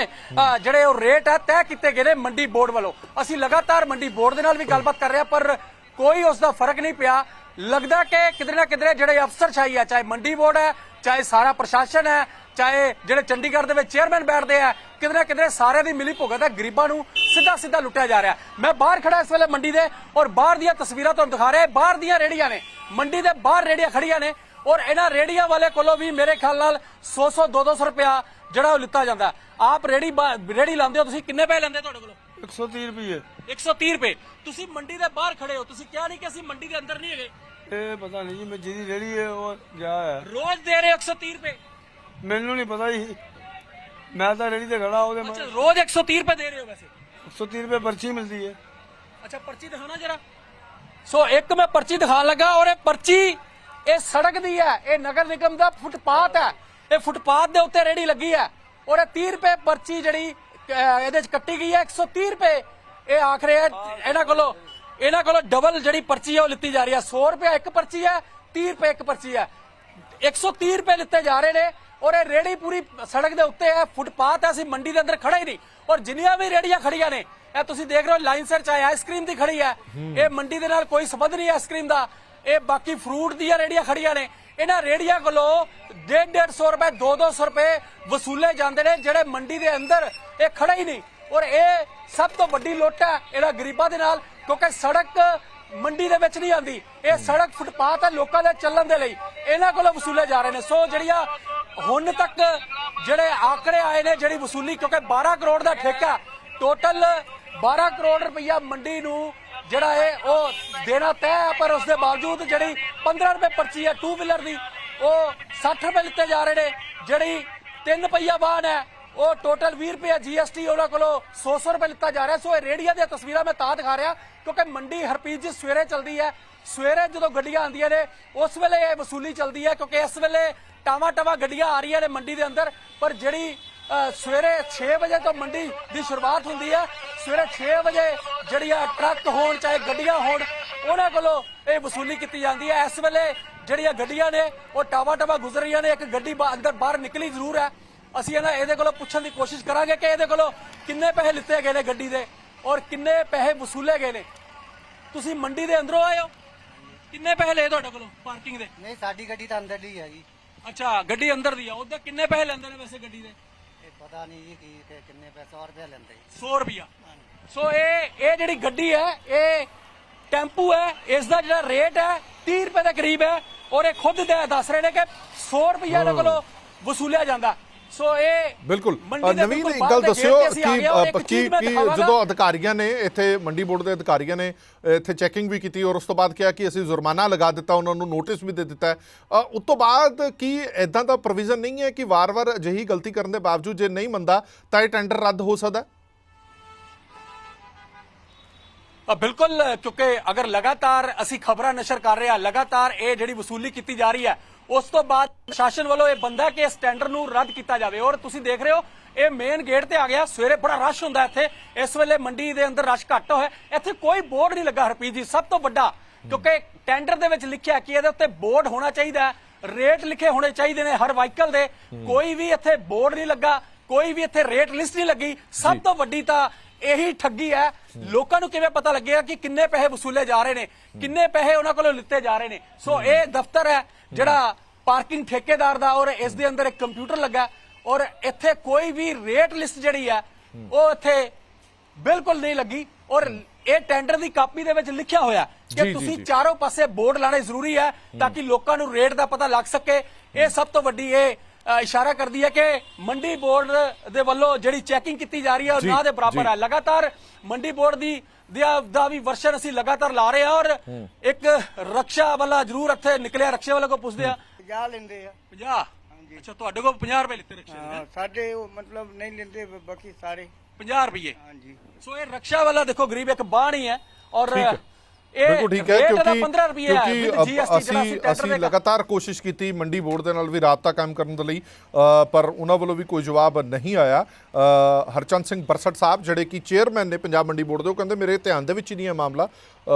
ਜਿਹੜੇ ਉਹ ਰੇਟ ਹੈ ਤੈਅ ਕੀਤੇ ਗਏ ਨੇ ਮੰਡੀ ਬੋਰਡ ਵੱਲੋਂ। ਅਸੀਂ ਲਗਾਤਾਰ ਮੰਡੀ ਬੋਰਡ ਦੇ ਨਾਲ ਵੀ ਗੱਲਬਾਤ ਕਰ ਰਹੇ ਹਾਂ ਪਰ ਕੋਈ ਉਸ ਦਾ ਫ਼ਰਕ ਨਹੀਂ ਪਿਆ। ਲੱਗਦਾ ਕਿ ਕਿਧਰੇ ਨਾ ਕਿਧਰੇ ਜਿਹੜੇ ਅਫਸਰ ਛਾਈ ਹੈ ਚਾਹੇ ਮੰਡੀ ਬੋਰਡ ਹੈ, ਚਾਹੇ ਸਾਰਾ ਪ੍ਰਸ਼ਾਸਨ ਹੈ, ਚਾਹੇ ਜਿਹੜੇ ਚੰਡੀਗੜ੍ਹ ਦੇ ਵਿੱਚ ਚੇਅਰਮੈਨ ਬੈਠਦੇ ਆ, ਕਿਧਰੇ ਨਾ ਕਿਧਰੇ ਸਾਰਿਆਂ ਦੀ ਮਿਲੀ ਭੁਗਤ ਹੈ, ਗਰੀਬਾਂ ਨੂੰ ਸਿੱਧਾ ਸਿੱਧਾ ਲੁੱਟਿਆ ਜਾ ਰਿਹਾ। ਮੈਂ ਬਾਹਰ ਖੜਾ ਇਸ ਵੇਲੇ ਮੰਡੀ ਦੇ ਔਰ ਬਾਹਰ ਦੀਆਂ ਤਸਵੀਰਾਂ ਤੁਹਾਨੂੰ ਦਿਖਾ ਰਿਹਾ, ਬਾਹਰ ਦੀਆਂ ਰੇੜੀਆਂ ਨੇ। ਮੰਡੀ ਦੇ ਬਾਹਰ ਰੇੜੀਆਂ ਖੜੀਆਂ ਨੇ ਔਰ ਇਹਨਾਂ ਰੇੜੀਆਂ ਵਾਲੇ ਕੋਲੋਂ ਵੀ ਮੇਰੇ ਖਿਆਲ ਨਾਲ 100 100 200 ਰੁਪਿਆ ਜਿਹੜਾ ਉਹ ਲਿੱਤਾ ਜਾਂਦਾ। ਆਪ ਰੇੜੀ ਬਾ- ਰੇੜੀ ਲਾਉਂਦੇ ਹੋ, ਤੁਸੀਂ ਕਿੰਨੇ ਪੈਸੇ ਲੈਂਦੇ ਤੁਹਾਡੇ ਕੋਲੋਂ? 130 ਰੁਪਏ 130 ਰੁਪਏ। ਤੁਸੀਂ ਮੰਡੀ ਦੇ ਬਾਹਰ ਖੜੇ ਹੋ ਤੁਸੀਂ ਕਿਹਾ ਨਹੀਂ ਕਿ ਅਸੀਂ ਮੰਡੀ ਦੇ ਅੰਦਰ ਨਹੀਂ ਹੈਗੇ। ਇਹ ਪਤਾ ਨਹੀਂ ਜੀ ਮੈਂ ਜਿਹਦੀ ਰੇੜੀ ਹੈ ਉਹ ਗਿਆ ਹੈ ਰੋਜ਼ ਦੇ ਰਹੇ ਹੋ 130 ਰੁਪਏ। ਮੈਨੂੰ ਨਹੀਂ ਪਤਾ ਜੀ। ਮੈਂ ਤਾਂ ਰੇੜੀ ਤੇ ਖੜਾ ਉਹਦੇ ਅੱਛਾ ਰੋਜ਼ 130 ਰੁਪਏ ਦੇ ਰਹੇ ਹੋ ਵੈਸੇ? 130 ਰੁਪਏ ਪਰਚੀ ਮਿਲਦੀ ਹੈ। ਅੱਛਾ ਪਰਚੀ ਦਿਖਾਣਾ ਜਰਾ। ਸੋ ਇੱਕ ਮੈਂ ਪਰਚੀ ਦਿਖਾਣ ਲੱਗਾ ਔਰ ਇਹ ਪਰਚੀ ਇਹ ਸੜਕ ਦੀ ਹੈ ਇਹ ਨਗਰ ਨਿਗਮ ਦਾ ਫੁੱਟਪਾਥ ਹੈ। ਇਹ ਫੁੱਟਪਾਥ ਦੇ ਉੱਤੇ ਰੇੜੀ ਲੱਗੀ ਹੈ। ਔਰ ਇਹ 30 ਰੁਪਏ ਪਰਚੀ ਜਿਹੜੀ ਅਹ, ਇਹਦੇ ਚ ਕੱਟੀ ਗਈ ਹੈ 130 ਰੁਪਏ। ਇਹ ਆਖ ਰਹੇ ਆ ਇਹਨਾਂ ਕੋਲੋਂ ਇਹਨਾਂ ਕੋਲੋਂ ਡਬਲ ਜਿਹੜੀ ਪਰਚੀ ਹੈ ਉਹ ਲਿੱਤੀ ਜਾ ਰਹੀ ਹੈ। 100 ਰੁਪਏ ਇੱਕ ਪਰਚੀ ਹੈ 30 ਰੁਪਏ ਇੱਕ ਪਰਚੀ ਹੈ। 130 ਰੁਪਏ ਲਿੱਤੇ ਜਾ ਰਹੇ ਨੇ ਔਰ ਇਹ ਰੇੜੀ ਪੂਰੀ ਸੜਕ ਦੇ ਉੱਤੇ ਹੈ ਫੁੱਟਪਾਥ ਹੈ ਅਸੀਂ ਮੰਡੀ ਦੇ ਅੰਦਰ ਖੜਾ ਹੀ ਨਹੀਂ। ਔਰ ਜਿੰਨੀਆਂ ਵੀ ਰੇੜੀਆਂ ਖੜੀਆਂ ਨੇ ਇਹ ਤੁਸੀਂ ਦੇਖ ਰਹੇ ਹੋ ਲਾਈਨ ਸਰ ਚਾਹੇ ਆਈਸਕ੍ਰੀਮ ਦੀ ਖੜੀ ਹੈ। ਇਹ ਮੰਡੀ ਦੇ ਨਾਲ ਕੋਈ ਸੰਬੰਧ ਨਹੀਂ ਆਈਸਕ੍ਰੀਮ ਦਾ। ਇਹ ਬਾਕੀ ਫਰੂਟ ਦੀਆਂ ਰੇੜੀਆਂ ਖੜੀਆਂ ਨੇ। ਇਹਨਾਂ ਰੇੜੀਆਂ ਕੋਲੋਂ 150 ਰੁਪਏ 2-200 ਰੁਪਏ ਵਸੂਲੇ ਜਾਂਦੇ ਨੇ ਜਿਹੜੇ ਮੰਡੀ ਦੇ ਅੰਦਰ ਇਹ ਖੜਾ ਹੀ ਨਹੀਂ। ਔਰ ਇਹ ਸਭ ਤੋਂ ਵੱਡੀ ਲੁੱਟ ਹੈ ਇਹਨਾਂ ਗਰੀਬਾਂ ਦੇ ਨਾਲ ਕਿਉਂਕਿ ਸੜਕ ਮੰਡੀ ਦੇ ਵਿੱਚ ਨਹੀਂ ਆਂਦੀ ਇਹ ਸੜਕ ਫੁੱਟਪਾਥ ਹੈ ਲੋਕਾਂ ਦੇ ਚੱਲਣ ਦੇ ਲਈ। ਇਹਨਾਂ ਕੋਲੋਂ ਵਸੂਲੇ ਜਾ ਰਹੇ ਨੇ। ਸੋ ਜਿਹੜੀਆਂ ਹੁਣ ਤੱਕ ਜਿਹੜੇ ਆંકੜੇ ਆਏ ਨੇ ਜਿਹੜੀ ਵਸੂਲੀ ਕਿਉਂਕਿ 12 ਕਰੋੜ ਦਾ ਠੇਕਾ ਟੋਟਲ 12 ਕਰੋੜ ਰੁਪਈਆ ਮੰਡੀ ਨੂੰ ਜਿਹੜਾ ਹੈ ਉਹ ਦੇਣਾ ਤੈਅ ਹੈ ਪਰ ਉਸ ਦੇ ਬਾਵਜੂਦ ਜਿਹੜੀ 15 ਰੁਪਏ ਪਰਚੀ ਹੈ ਟੂ ਵੀਲਰ ਦੀ, ਉਹ 60 ਰੁਪਏ ਲਿੱਤੇ ਜਾ ਰਹੇ ਨੇ। ਜਿਹੜੀ ਤਿੰਨ ਪਹੀਆ ਵਾਹਨ ਹੈ, ਉਹ ਟੋਟਲ 20 ਰੁਪਏ ਜੀਐਸਟੀ ਉਹਨਾਂ ਕੋਲੋਂ 100 ਰੁਪਏ ਲਿੱਤਾ ਜਾ ਰਿਹਾ। ਸੋ ਇਹ ਰੇੜੀਆਂ ਦੀਆਂ ਤਸਵੀਰਾਂ ਮੈਂ ਤਾਂ ਦਿਖਾ ਰਿਹਾ, ਕਿਉਂਕਿ ਮੰਡੀ ਹਰਪੀਤ ਜੀ ਸਵੇਰੇ ਚੱਲਦੀ ਹੈ। ਸਵੇਰੇ ਜਦੋਂ ਗੱਡੀਆਂ ਆਉਂਦੀਆਂ ਨੇ, ਉਸ ਵੇਲੇ ਇਹ ਵਸੂਲੀ ਚੱਲਦੀ ਹੈ, ਕਿਉਂਕਿ ਇਸ ਵੇਲੇ ਟਾਵਾ ਟਾਵਾ ਗੱਡੀਆਂ ਆ ਰਹੀਆਂ ਨੇ ਮੰਡੀ ਦੇ ਅੰਦਰ। ਪਰ ਜਿਹੜੀ ਸਵੇਰੇ 6 ਵਜੇ ਤੋਂ ਮੰਡੀ ਦੀ ਸ਼ੁਰੂਆਤ ਹੁੰਦੀ ਹੈ ਸਵੇਰੇ 6 ਵਜੇ ਜਿਹੜੀਆਂ ਟਰੱਕ ਹੋਣ ਚਾਹੇ ਗੱਡੀਆਂ ਹੋਣ ਉਹਨਾਂ ਕੋਲੋਂ ਇਹ ਵਸੂਲੀ ਕੀਤੀ ਜਾਂਦੀ ਹੈ ਇਸ ਵੇਲੇ ਜਿਹੜੀਆਂ ਗੱਡੀਆਂ ਨੇ ਉਹ ਟਾਵਾ ਟਾਵਾ ਗੁਜ਼ਰ ਰਹੀਆਂ ਨੇ। ਇੱਕ ਗੱਡੀ ਅੰਦਰ ਬਾਹਰ ਨਿਕਲੀ ਜ਼ਰੂਰ ਹੈ ਅਸੀਂ ਇਹਨਾਂ ਇਹਦੇ ਕੋਲੋਂ ਪੁੱਛਣ ਦੀ ਕੋਸ਼ਿਸ਼ ਕਰਾਂਗੇ ਕਿ ਇਹਦੇ ਕੋਲੋਂ ਕਿੰਨੇ ਪੈਸੇ ਲਿੱਤੇ ਗਏ ਨੇ ਗੱਡੀ ਦੇ ਔਰ ਕਿੰਨੇ ਪੈਸੇ ਵਸੂਲੇ ਗਏ ਨੇ। ਤੁਸੀਂ ਮੰਡੀ ਦੇ ਅੰਦਰੋਂ ਆਏ ਹੋ? ਕਿੰਨੇ ਪੈਸੇ ਲਏ ਤੁਹਾਡੇ ਕੋਲੋਂ ਪਾਰਕਿੰਗ ਦੇ? ਨਹੀਂ ਸਾਡੀ ਗੱਡੀ ਤਾਂ ਅੰਦਰ ਹੀ ਹੈ ਜੀ। ਅੱਛਾ ਗੱਡੀ ਅੰਦਰ ਦੀ ਆ। ਉਹਦੇ ਕਿੰਨੇ ਪੈਸੇ ਲੈਂਦੇ ਨੇ ਵੈਸੇ ਗੱਡੀ ਦੇ? ਇਹ ਪਤਾ ਨਹੀਂ ਜੀ ਕੀ ਕਿ ਕਿੰਨੇ ਪੈਸੇ 100 ਰੁਪਏ ਲੈਂਦੇ 100 ਰੁਪਿਆ ਸੋ ਇਹ ਇਹ ਜਿਹੜੀ ਗੱਡੀ ਹੈ ਇਹ ਟੈਂਪੂ ਹੈ ਇਸ ਦਾ ਜਿਹੜਾ ਰੇਟ ਹੈ 30 ਰੁਪਏ ਦੇ ਕਰੀਬ ਹੈ ਔਰ ਇਹ ਖੁਦ ਦੇ ਦੱਸ ਰਹੇ ਨੇ ਕਿ 100 ਰੁਪਿਆ ਇਹਨਾਂ ਕੋਲੋਂ ਵਸੂਲਿਆ ਜਾਂਦਾ। ਸੋ ਇਹ ਬਿਲਕੁਲ। ਨਵੀਨ ਇੱਕ ਗੱਲ ਦੱਸਿਓ ਆ ਕਿ ਇੱਕ ਕੀ। ਜਦੋਂ ਅਧਿਕਾਰੀਆਂ ਨੇ ਇੱਥੇ ਮੰਡੀ ਬੋਰਡ ਦੇ ਅਧਿਕਾਰੀਆਂ ਨੇ ਇੱਥੇ ਚੈਕਿੰਗ ਵੀ ਕੀਤੀ ਔਰ ਉਸ ਤੋਂ ਬਾਅਦ ਕਿਹਾ ਕਿ ਅਸੀਂ ਜੁਰਮਾਨਾ ਲਗਾ ਦਿੱਤਾ ਉਹਨਾਂ ਨੂੰ ਨੋਟਿਸ ਵੀ ਦੇ ਦਿੱਤਾ ਉਸ ਤੋਂ ਬਾਅਦ ਕੀ ਐਦਾਂ ਦਾ ਪ੍ਰੋਵੀਜ਼ਨ ਨਹੀਂ ਹੈ ਕਿ ਵਾਰ-ਵਾਰ ਅਜਿਹੀ ਗਲਤੀ ਕਰਨ ਦੇ ਬਾਵਜੂਦ ਜੇ ਨਹੀਂ ਮੰਨਦਾ ਤਾਂ ਇਹ ਟੈਂਡਰ ਰੱਦ ਹੋ ਸਕਦਾ ਬਿਲਕੁਲ ਕਿਉਂਕਿ ਅਗਰ ਲਗਾਤਾਰ ਅਸੀਂ ਖਬਰਾਂ ਨਸ਼ਰ ਕਰ ਰਹੇ ਹਾਂ ਲਗਾਤਾਰ ਇਹ ਜਿਹੜੀ ਵਸੂਲੀ ਕੀਤੀ ਜਾ ਰਹੀ ਹੈ ਉਸ ਤੋਂ ਬਾਅਦ ਪ੍ਰਸ਼ਾਸਨ ਵੱਲੋਂ ਇਹ ਬੰਦਾ ਕਿ ਇਸ ਟੈਂਡਰ ਨੂੰ ਰੱਦ ਕੀਤਾ ਜਾਵੇ। ਔਰ ਤੁਸੀਂ ਦੇਖ ਰਹੇ ਹੋ ਇਹ ਮੇਨ ਗੇਟ ਤੇ ਆ ਗਿਆ। ਸਵੇਰੇ ਬੜਾ ਰਸ਼ ਹੁੰਦਾ ਇੱਥੇ। ਇਸ ਵੇਲੇ ਮੰਡੀ ਦੇ ਅੰਦਰ ਰਸ਼ ਘੱਟ ਹੋਇਆ। ਇੱਥੇ ਕੋਈ ਬੋਰਡ ਨਹੀਂ ਲੱਗਾ ਹਰਪ੍ਰੀਤ ਜੀ। ਸਭ ਤੋਂ ਵੱਡਾ ਕਿਉਂਕਿ ਟੈਂਡਰ ਦੇ ਵਿੱਚ ਲਿਖਿਆ ਕਿ ਇਹਦੇ ਉੱਤੇ ਬੋਰਡ ਹੋਣਾ ਚਾਹੀਦਾ ਹੈ। ਰੇਟ ਲਿਖੇ ਹੋਣੇ ਚਾਹੀਦੇ ਨੇ ਹਰ ਵਾਹੀਕਲ ਦੇ। ਕੋਈ ਵੀ ਇੱਥੇ ਬੋਰਡ ਨਹੀਂ ਲੱਗਾ ਕੋਈ ਵੀ ਇੱਥੇ ਰੇਟ ਲਿਸਟ ਨਹੀਂ ਲੱਗੀ। ਸਭ ਤੋਂ ਵੱਡੀ ਤਾਂ ਇਹੀ ਠੱਗੀ ਹੈ। ਲੋਕਾਂ ਨੂੰ ਕਿਵੇਂ ਪਤਾ ਲੱਗੇਗਾ ਕਿ ਕਿੰਨੇ ਪੈਸੇ ਵਸੂਲੇ ਜਾ ਰਹੇ ਨੇ? ਕਿੰਨੇ ਪੈਸੇ ਉਹਨਾਂ ਕੋਲੋਂ ਲਿੱਤੇ ਜਾ ਰਹੇ ਨੇ? ਸੋ ਇਹ ਦਫ਼ਤਰ ਹੈ। ਜਿਹੜਾ ਪਾਰਕਿੰਗ ਠੇਕੇਦਾਰ ਦਾ ਔਰ ਇਸ ਦੇ ਅੰਦਰ ਇੱਕ ਕੰਪਿਊਟਰ ਲੱਗਾ ਔਰ ਇੱਥੇ ਕੋਈ ਵੀ ਰੇਟ ਲਿਸਟ ਜਿਹੜੀ ਹੈ ਉਹ ਇੱਥੇ ਬਿਲਕੁਲ ਨਹੀਂ ਲੱਗੀ ਔਰ ਇਹ ਟੈਂਡਰ ਦੀ ਕਾਪੀ ਦੇ ਵਿੱਚ ਲਿਖਿਆ ਹੋਇਆ ਕਿ ਤੁਸੀਂ। ਚਾਰੋਂ ਪਾਸੇ ਬੋਰਡ ਲਾਣੇ ਜ਼ਰੂਰੀ ਹੈ ਤਾਂ ਕਿ ਲੋਕਾਂ ਨੂੰ ਰੇਟ ਦਾ ਪਤਾ ਲੱਗ ਸਕੇ ਇਹ ਸਭ ਤੋਂ ਵੱਡੀ ਇਹ ਇਸ਼ਾਰਾ ਕਰਦੀ ਹੈ ਕਿ ਮੰਡੀ ਬੋਰਡ ਦੇ ਵੱਲੋਂ ਜਿਹੜੀ ਚੈਕਿੰਗ ਕੀਤੀ ਜਾ ਰਹੀ ਹੈ ਉਹ ਨਾ ਦੇ ਬਰਾਬਰ। ਹੈ ਲਗਾਤਾਰ ਮੰਡੀ ਬੋਰਡ ਦੀ ਦਾ- ਦਾ ਵੀ ਵਰਸ਼ਨ ਅਸੀਂ ਲਗਾਤਾਰ ਲਾ ਰਹੇ ਹਾਂ ਔਰ ਇੱਕ ਰਕਸ਼ਾ ਵਾਲਾ ਜ਼ਰੂਰ ਇੱਥੇ ਨਿਕਲਿਆ ਰਕਸ਼ੇ ਵਾਲੇ ਕੋ ਪੁੱਛਦੇ ਆ। 50 ਲੈਂਦੇ ਆ। 50 ਅੱਛਾ ਤੁਹਾਡੇ ਕੋਲ 50 ਰੁਪਏ ਲਿੱਤੇ ਰਕਸ਼ੇ ਦੇ ਹਾਂ, ਸਾਡੇ ਉਹ ਮਤਲਬ ਨਹੀਂ ਲੈਂਦੇ ਬਾਕੀ ਸਾਰੇ। 50 ਰੁਪਏ। ਹਾਂਜੀ। ਸੋ ਇਹ ਰਕਸ਼ਾ ਵਾਲਾ ਦੇਖੋ ਗਰੀਬ ਇੱਕ ਨਹੀਂ ਹੈ ਔਰ ਬਿਲਕੁਲ ਠੀਕ ਹੈ ਕਿਉਂਕਿ 15 ਰੁਪਏ ਹੈ ਕਿਉਂਕਿ ਅਸੀਂ ਅਸੀਂ ਲਗਾਤਾਰ ਕੋਸ਼ਿਸ਼ ਕੀਤੀ ਮੰਡੀ ਬੋਰਡ ਦੇ ਨਾਲ ਵੀ ਰਾਬਤਾ ਕਾਇਮ ਕਰਨ ਦੇ ਲਈ ਪਰ ਉਹਨਾਂ ਵੱਲੋਂ ਵੀ ਕੋਈ ਜਵਾਬ ਨਹੀਂ ਆਇਆ। ਹਰਚੰਦ ਸਿੰਘ ਬਰਸਟ ਸਾਹਿਬ ਜਿਹੜੇ ਕਿ ਚੇਅਰਮੈਨ ਨੇ ਪੰਜਾਬ ਮੰਡੀ ਬੋਰਡ ਦੇ ਉਹ ਕਹਿੰਦੇ ਮੇਰੇ ਧਿਆਨ ਦੇ ਵਿੱਚ ਹੀ ਨਹੀਂ ਹੈ ਮਾਮਲਾ।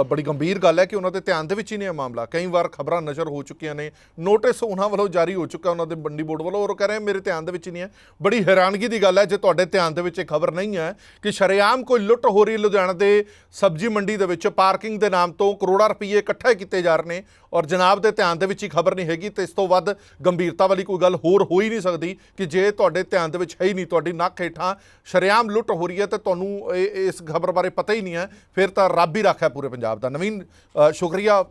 ਬੜੀ ਗੰਭੀਰ ਗੱਲ ਹੈ ਕਿ ਉਹਨਾਂ ਦੇ ਧਿਆਨ ਦੇ ਵਿੱਚ ਹੀ ਨਹੀਂ ਹੈ ਮਾਮਲਾ। ਕਈ ਵਾਰ ਖਬਰਾਂ ਨਸ਼ਰ ਹੋ ਚੁੱਕੀਆਂ ਨੇ ਨੋਟਿਸ ਉਹਨਾਂ ਵੱਲੋਂ ਜਾਰੀ ਹੋ ਚੁੱਕਾ, ਉਹਨਾਂ ਦੇ ਮੰਡੀ ਬੋਰਡ ਵੱਲੋਂ, ਔਰ ਉਹ ਕਹਿ ਰਹੇ, ਮੇਰੇ ਧਿਆਨ ਦੇ ਵਿੱਚ ਹੀ ਨਹੀਂ ਹੈ। ਬੜੀ ਹੈਰਾਨਗੀ ਦੀ ਗੱਲ ਹੈ, ਜੇ ਤੁਹਾਡੇ ਧਿਆਨ ਦੇ ਵਿੱਚ ਇਹ ਖਬਰ ਨਹੀਂ ਹੈ ਕਿ ਸ਼ਰੇਆਮ ਕੋਈ ਲੁੱਟ ਹੋ ਰਹੀ ਲੁਧਿਆਣਾ ਦੇ ਸਬਜ਼ੀ ਮੰਡੀ ਦੇ ਵਿੱਚ, ਪਾਰਕਿੰਗ ਦੇ ਨਾਮ ਤੋਂ ਕਰੋੜਾਂ ਰੁਪਏ ਇਕੱਠੇ ਕੀਤੇ ਜਾ ਰਹੇ ਨੇ, ਔਰ ਜਨਾਬ ਦੇ ਧਿਆਨ ਦੇ ਵਿੱਚ ਹੀ ਖਬਰ ਨਹੀਂ ਹੈਗੀ, ਤੇ ਇਸ ਤੋਂ ਵੱਧ ਗੰਭੀਰਤਾ ਵਾਲੀ ਕੋਈ ਗੱਲ ਹੋਰ ਹੋ ਹੀ ਨਹੀਂ ਸਕਦੀ ਕਿ ਜੇ ਤੁਹਾਡੇ ਧਿਆਨ ਦੇ ਵਿੱਚ ਹੈ ਹੀ ਨਹੀਂ, ਤੁਹਾਡੀ ਨੱਕ ਹੇਠਾਂ ਸ਼ਰੇਆਮ ਲੁੱਟ ਹੋ ਰਹੀ ਹੈ, ਤੇ ਤੁਹਾਨੂੰ ਇਹ- ਇਸ ਖਬਰ ਬਾਰੇ ਪਤਾ ਹੀ ਨਹੀਂ ਹੈ, ਫਿਰ ਤਾਂ ਰੱਬ ਹੀ ਰੱਖਿਆ ਪੂਰੇ ਪੰਜਾਬ ਪੰਜਾਬ ਦਾ। ਨਵੀਨ ਸ਼ੁਕਰੀਆ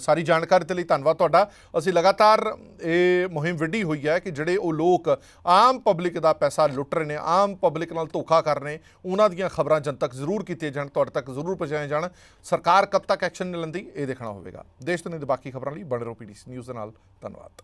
ਸਾਰੀ ਜਾਣਕਾਰੀ ਦੇ ਲਈ ਧੰਨਵਾਦ ਤੁਹਾਡਾ। ਅਸੀਂ ਲਗਾਤਾਰ ਇਹ ਮੁਹਿੰਮ ਵਿੱਢੀ ਹੋਈ ਹੈ ਕਿ ਜਿਹੜੇ ਉਹ ਲੋਕ ਆਮ ਪਬਲਿਕ ਦਾ ਪੈਸਾ ਲੁੱਟ ਰਹੇ ਨੇ, ਆਮ ਪਬਲਿਕ ਨਾਲ ਧੋਖਾ ਕਰ ਰਹੇ ਉਹਨਾਂ ਦੀਆਂ ਖਬਰਾਂ ਜਨਤਕ ਜ਼ਰੂਰ ਕੀਤੀਆਂ ਜਾਣ, ਤੁਹਾਡੇ ਤੱਕ ਜ਼ਰੂਰ ਪਹੁੰਚਾਈਆਂ ਜਾਣ। ਸਰਕਾਰ ਕਦ ਤੱਕ ਐਕਸ਼ਨ ਨਹੀਂ ਲੈਂਦੀ, ਇਹ ਦੇਖਣਾ ਹੋਵੇਗਾ। ਦੇਸ਼ ਦੁਨੀਆ ਦੇ ਬਾਕੀ ਖਬਰਾਂ ਲਈ ਬਣੇ ਰਹੋ ਪੀਡੀਸੀ ਨਿਊਜ਼ ਦੇ ਨਾਲ। ਧੰਨਵਾਦ।